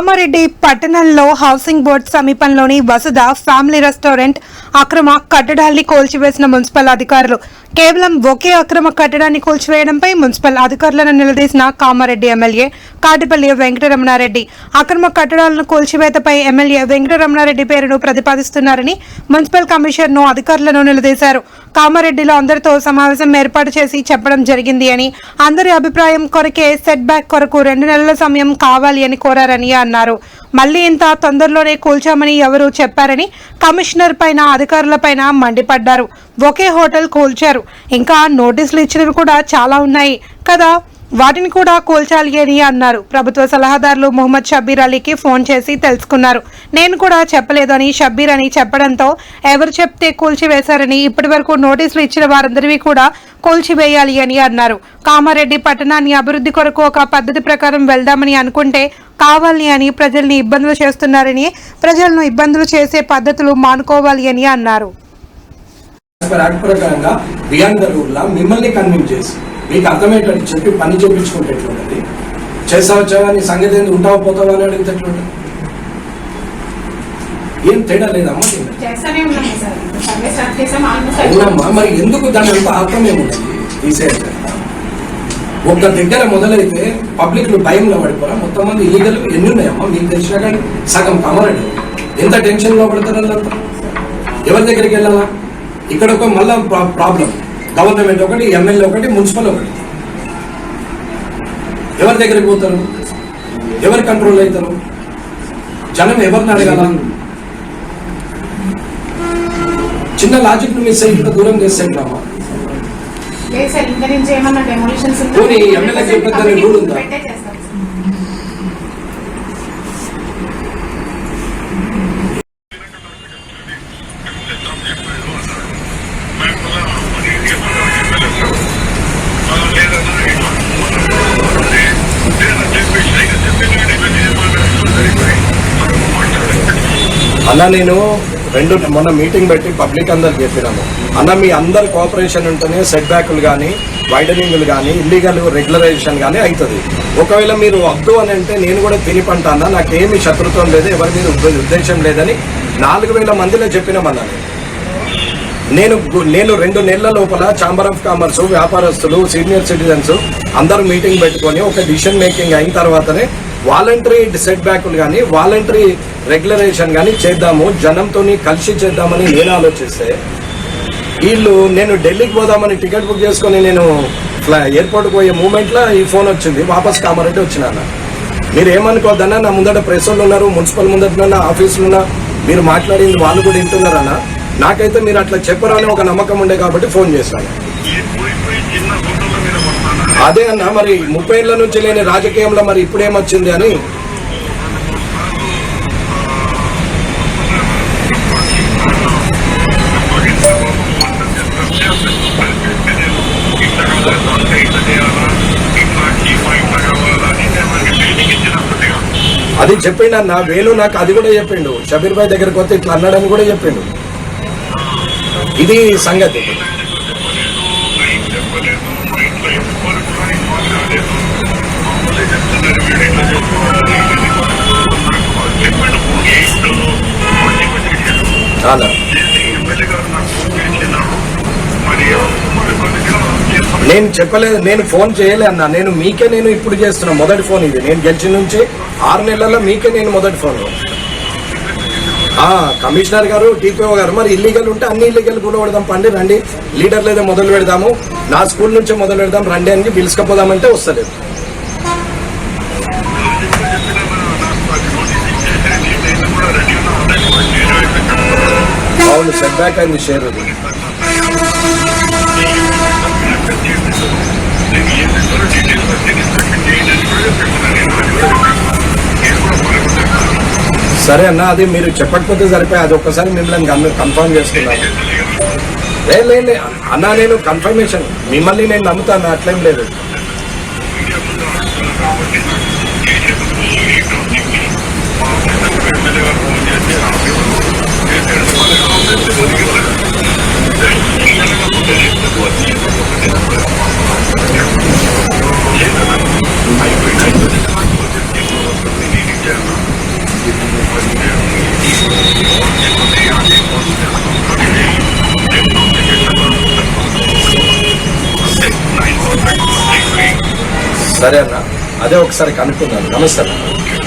కామారెడ్డి పట్టణంలో housing board సమీపంలోని వసుధ family restaurant అక్రమ కట్టడాల్ని కోల్చివేసిన మున్సిపల్ అధికారులు కేవలం ఒకే అక్రమ కట్టడాన్ని కూల్చివేయడంపై మున్సిపల్ అధికారులను నిలదీసిన కామారెడ్డి ఎమ్మెల్యే కాటిపల్లి వెంకటరమణారెడ్డి. అక్రమ కట్టడాలను కూల్చివేతపై ఎమ్మెల్యే వెంకటరమణారెడ్డి పేరును ప్రతిపాదిస్తున్నారని మున్సిపల్ కమిషనర్ను అధికారులను నిలదీశారు. కామారెడ్డిలో అందరితో సమావేశం ఏర్పాటు చేసి చెప్పడం జరిగింది అని అందరి అభిప్రాయం కొరకే సెట్ బ్యాక్ కొరకు రెండు నెలల సమయం కావాలి అని కోరారని అన్నారు. మళ్ళీ ఇంత తొందరలోనే కూల్చామని ఎవరు చెప్పారని కమిషనర్ పైన అధికారుల పైన మండిపడ్డారు. ఒకే హోటల్ కూల్చారు. ఇంకా నోటీసులు ఇచ్చినవి కూడా చాలా ఉన్నాయి. కదా వాటిని కూడా కూల్చాలి అని అన్నారు. ప్రభుత్వ సలహాదారులు మొహమ్మద్ షబ్బీర్ అలీకి ఫోన్ చేసి తెలుసుకున్నారు. నేను కూడా చెప్పలేదని షబ్బీర్ అని చెప్పడంతో ఎవరు చెప్తే కూల్చివేశారని ఇప్పటి వరకు నోటీసులు ఇచ్చిన వారందరివి కూడా కూల్చివేయాలి అని అన్నారు. కామారెడ్డి పట్టణాన్ని అభివృద్ధి కొరకు ఒక పద్ధతి ప్రకారం వెళ్దామని అనుకుంటే కావాలని అని ప్రజల్ని ఇబ్బందులు చేస్తున్నారని ప్రజలను ఇబ్బందులు చేసే పద్ధతులు మానుకోవాలి అని అన్నారు. యాక్ట్ ప్రకారంగా బియాండ్ ద రూల్ లా మిమ్మల్ని కన్విన్స్ చేసి మీకు అర్థమయ్యేటట్టు చెప్పి పని చేపించుకుంటే ఎట్లుంటది? చేసావు వచ్చావా నీ సంగతి ఏంది? ఉంటావా పోతావా అని అడిగితే ఎట్లుంటది? ఏం తేడా లేదమ్మా అవునమ్మా మరి ఎందుకు దాని అంత అర్థం ఏముంటుంది తీసేయాలి ఒక్క దగ్గర మొదలైతే పబ్లిక్ భయంలో పడిపోరా మొత్తం మంది ఇల్లీగల్ ఎన్ని ఉన్నాయమ్మా? మీకు తెలిసినా కానీ సగం కమరండి ఎంత టెన్షన్లో పడతారు ఎవరి దగ్గరికి వెళ్ళాలా? ఇక్కడ ఒక మళ్ళా ప్రాబ్లం గవర్నమెంట్ ఒకటి ఎమ్మెల్యే ఒకటి మున్సిపల్ ఒకటి. ఎవరి దగ్గరికి పోతారు? ఎవరు కంట్రోల్ అవుతారు? జనం ఎవరిని అడగాల? చిన్న లాజిక్ను మిస్ అయ్యి దూరం చేస్తే పోనీ ఎమ్మెల్యే రూల్ ఉందా? అన్న నేను రెండు మొన్న మీటింగ్ పెట్టి పబ్లిక్ అందరు చెప్పినాము అన్న మీ అందరి కోఆపరేషన్ ఉంటేనే సెట్ బ్యాక్లు కానీ వైడనింగ్లు కానీ ఇల్లీగల్ రెగ్యులరైజేషన్ కానీ అవుతుంది ఒకవేళ మీరు వద్దు అని అంటే నేను కూడా తిని పంటానా నాకేమి శత్రుత్వం లేదు ఎవరి మీద ఉద్దేశం లేదని నాలుగు వేల మందిలో చెప్పినామన్నా నేను. నేను నేను రెండు నెలల లోపల ఛాంబర్ ఆఫ్ కామర్స్ వ్యాపారస్తులు సీనియర్ సిటిజన్స్ అందరూ మీటింగ్ పెట్టుకొని ఒక డిసిషన్ మేకింగ్ అయిన తర్వాతనే వాలంటరీ సెట్ బ్యాక్లు కానీ వాలంటరీ రెగ్యులరేషన్ కానీ చేద్దాము జనంతో కలిసి చేద్దామని నేను ఆలోచిస్తే వీళ్ళు నేను ఢిల్లీకి పోదామని టికెట్ బుక్ చేసుకొని నేను ఫ్లై ఎయిర్పోర్ట్కి పోయే మూమెంట్లో ఈ ఫోన్ వచ్చింది వాపస్ కామారెడ్డి వచ్చినాను మీరు ఏమనుకోవద్దన్నా నా ముందట ప్రెస్ వాళ్ళు ఉన్నారు మున్సిపల్ ముందట ఆఫీసులు ఉన్నా మీరు మాట్లాడింది వాళ్ళు కూడా వింటున్నారన్నా నాకైతే మీరు అట్లా చెప్పరు ఒక నమ్మకం ఉండే కాబట్టి ఫోన్ చేశాను. అదే అన్న మరి ముప్పై ఏళ్ళ నుంచి లేని రాజకీయంలో మరి ఇప్పుడేమొచ్చింది అని? అది చెప్పిండు అన్న వేలు నాకు అది కూడా చెప్పిండు. షబీర్ భాయ్ దగ్గరకు వస్తే ఇట్లా అన్నాడని కూడా చెప్పిండు. ఇది సంగతి. నేను చెప్పలేదు నేను ఫోన్ చేయలే అన్న. నేను మీకే నేను ఇప్పుడు చేస్తున్నా మొదటి ఫోన్ ఇది. నేను గెలిచిన నుంచి ఆరు నెలల్లో మీకే నేను మొదటి ఫోన్. కమిషనర్ గారు టీపీఓ గారు మరి ఇల్లీగల్ ఉంటే అన్ని ఇల్లీగల్ కూడా పెడదాం. పండి రండి. లీడర్ లేదా మొదలు పెడదాము. నా స్కూల్ నుంచే మొదలు పెడదాం. రండి అని పిలుచుకపోదామంటే వస్తలేదు. అవును సెట్ బ్యాక్ అయింది షేర్ సరే అన్న అది మీరు చెప్పకపోతే సరిపోయి అది ఒక్కసారి మిమ్మల్ని అందరూ కన్ఫర్మ్ చేసుకున్నాను లేదు లేదు. అన్న నేను కన్ఫర్మేషన్ మిమ్మల్ని నేను నమ్ముతాను అట్లేం లేదు. సరే అన్న. అదే ఒకసారి కనుక్కున్నాను నమస్తే అన్న.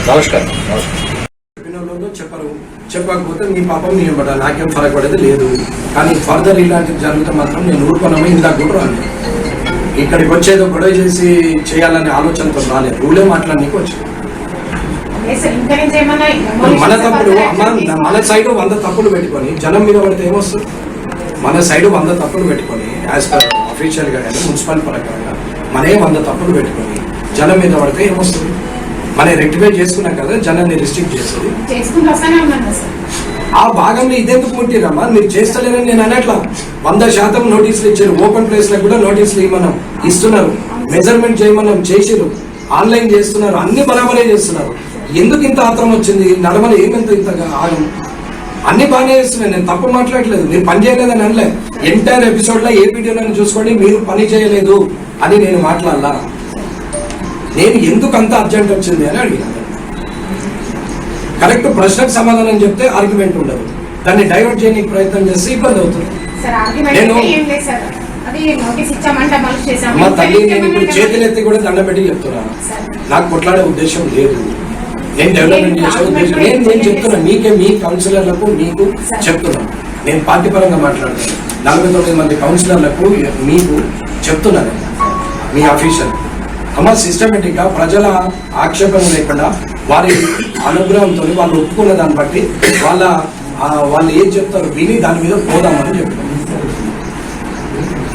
నమస్కారం. నమస్కారం. చెప్పిన వాళ్ళు చెప్పరు. చెప్పకపోతే మీ పాపం నేను పడ్డా. నాకేం ఫరక్ పడేది లేదు. కానీ ఫర్దర్ ఇలాంటివి జరిగితే మాత్రం నేను ఊరుకోనమే ఇందాక కూడా రాను ఇక్కడికి వచ్చేదో గొడవ చేసి చేయాలనే ఆలోచనతో రాలేదు. రూలే మాట్లాడనీకి వచ్చింది మన అమ్మ మన సైడ్ వంద తప్పులు పెట్టుకొని జనం మీద పడితే ఏమొస్తుంది? మన సైడ్ వంద తప్పులు పెట్టుకొని యాజ్ పర్ అఫీషియల్గా కానీ మున్సిపల్ పరంగా మనే వంద తప్పులు పెట్టుకొని జనం మీద పడితే ఏమొస్తుంది? మన రెక్టిఫై చేసుకున్నాం కదా జనాన్ని రిస్ట్రిక్ట్ సార్. ఆ భాగంలో ఇదెందుకు ముట్టిరమ్మా మీరు చేస్తలేరని నేను అనట్లా. వంద శాతం నోటీసులు ఇచ్చారు. ఓపెన్ ప్లేస్లో కూడా నోటీసులు ఇవ్వమన్నాం. ఇస్తున్నారు. మెజర్మెంట్ చేయమన్నాం. చేసిరు ఆన్లైన్ చేస్తున్నారు. అన్ని బరాబరే చేస్తున్నారు. ఎందుకు ఇంత ఆత్రం వచ్చింది? నడమలు ఏమెంత ఇంతగా ఆగం? అన్ని బాగానే చేస్తున్నాయి. నేను తప్పు మాట్లాడలేదు మీరు పని చేయలేదని అనలే. ఎంటైర్ ఎపిసోడ్లో ఏ వీడియోలను చూసుకోండి. మీరు పని చేయలేదు అని నేను మాట్లాడాలా. నేను ఎందుకు అంత అర్జెంట్ వచ్చింది అని అడిగినాను కరెక్ట్ ప్రశ్నకు సమాధానం చెప్తే ఆర్గ్యుమెంట్ ఉండదు. దాన్ని డైవర్ట్ చేయడానికి ప్రయత్నం చేస్తే ఇబ్బంది అవుతుంది. నేను- మా తల్లి నేను ఇప్పుడు చేతులెత్తి కూడా దండం పెట్టి చెప్తున్నా. సార్. నాకు కొట్లాడే ఉద్దేశం లేదు. నేను డెవలప్మెంట్ చేసే ఉద్దేశం నేను నేను చెప్తున్నా మీకే మీ కౌన్సిలర్లకు మీకు చెప్తున్నా. నేను పార్టీ పరంగా మాట్లాడుతున్నాను. నలభై తొమ్మిది మంది కౌన్సిలర్లకు మీకు చెప్తున్నాను. మీ అఫీషియల్ అమ్మ సిస్టమేటిక్గా ప్రజల ఆక్షేపణ లేకుండా వారి అనుగ్రహంతో వాళ్ళు ఒప్పుకున్న దాన్ని బట్టి వాళ్ళ వాళ్ళు ఏం చెప్తారు విని దాని మీద పోదామని చెప్తారు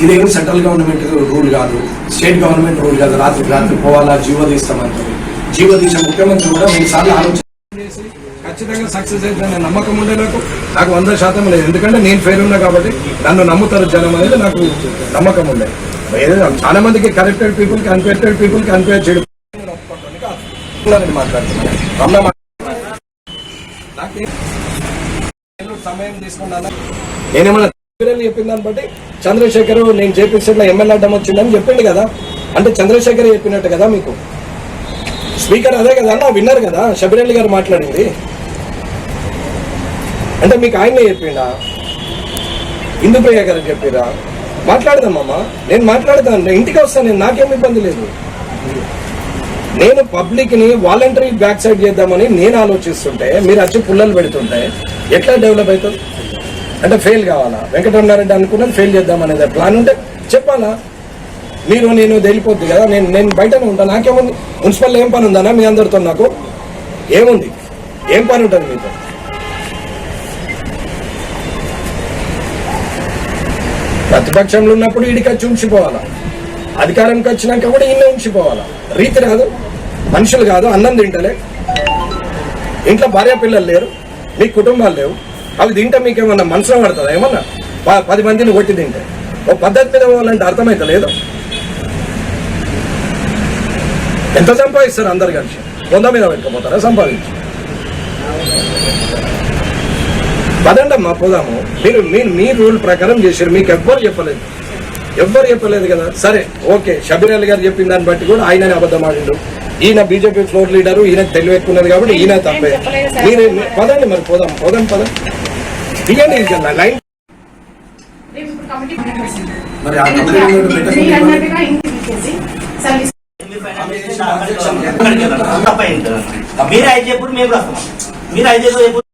ఇదేమి సెంట్రల్ గవర్నమెంట్ రూల్ కాదు. స్టేట్ గవర్నమెంట్ రూల్ కాదు. రాత్రి రాత్రి పోవాలా జీవో తీస్తామంటారు. జీవో తీసే ముఖ్యమంత్రి కూడా మూడు సార్లు ఆలోచన చేసి ఖచ్చితంగా సక్సెస్ అయితే నమ్మకం ఉండే నాకు. నాకు వంద శాతం లేదు. ఎందుకంటే నేను ఫెయిల్ ఉన్నా కాబట్టి నన్ను నమ్ముతారు జనం అనేది నాకు నమ్మకం ఉండేది చాలా మందికి కరెక్టెడ్ పీపుల్కి అన్కరెక్టెడ్ పీపుల్కి అన్కరెక్ట్ చేయడం నేను సమయం తీసుకున్నాను? నేనేమన్నా చెప్పిన దాన్ని బట్టి చంద్రశేఖర్ నేను చేపించిన ఎమ్మెల్యే అడ్డం వచ్చిందని చెప్పిండు కదా. అంటే చంద్రశేఖర్ చెప్పినట్టు కదా మీకు? స్పీకర్ అదే కదా అన్న విన్నారు కదా. శబిరెల్లి గారు మాట్లాడింది. అంటే మీకు ఆయనే చెప్పిండా? ఇందుప్రియ గారు చెప్పిరా? మాట్లాడదామమ్మా నేను మాట్లాడతాను. ఇంటికి వస్తాను. నేను నాకేం ఇబ్బంది లేదు. నేను పబ్లిక్ని వాలంటరీ బ్యాక్ సైడ్ చేద్దామని నేను ఆలోచిస్తుంటే మీరు వచ్చి పుల్లలు పెడుతుంటే ఎట్లా డెవలప్ అవుతుంది అంటే ఫెయిల్ కావాలా? వెంకటరమణారెడ్డి అనుకున్నది ఫెయిల్ చేద్దాం అనేది ప్లాన్ ఉంటే చెప్పాలా? మీరు నేను తెలిపోద్ది కదా? నేను నేను బయటనే ఉంటాను నాకేముంది? మున్సిపల్ ఏం పని ఉందన్నా మీ అందరితో నాకు? ఏముంది? ఏం పని ఉంటుంది మీతో? ప్రతిపక్షంలో ఉన్నప్పుడు ఈడికి వచ్చి ఉంచిపోవాలా? అధికారంకి వచ్చినాక కూడా ఈయన ఉంచిపోవాలా? రీతి రాదు. మనుషులు కాదు అన్నం తింటలే. ఇంట్లో భార్య పిల్లలు లేరు మీ కుటుంబాలు లేవు. అవి తింటే మీకు ఏమన్నా మనసులో పడుతుందా? ఏమన్నా? ప- పది మందిని కొట్టి తింటే. ఓ పద్ధతి మీద పోవాలంటే అర్థమైతే లేదు. ఎంత సంపాదిస్తారు అందరు కలిసి? వంద మీద పెట్టుకోపోతారా? సంపాదించి. పదండమ్మా పోదాము. మీరు మీరు మీ రూల్ ప్రకారం చేశారు. మీకు ఎవ్వరు చెప్పలేదు. ఎవ్వరు చెప్పలేదు కదా? సరే ఓకే. షబీర్ అలీ గారు చెప్పిన దాన్ని బట్టి కూడా ఆయననే అబద్ధం ఆడిండు. ఈయన బీజేపీ ఫ్లోర్ లీడరు ఈయన తెలివి ఎక్కువ ఉన్నది కాబట్టి ఈయన తప్పే. మీరు పదండి మరి పోదాం. పోదాం పదం. దిగండి ఇంకా లైన్. మరి ఐదు చెప్పుడు మేము వస్తాం మీరు చెప్పుడు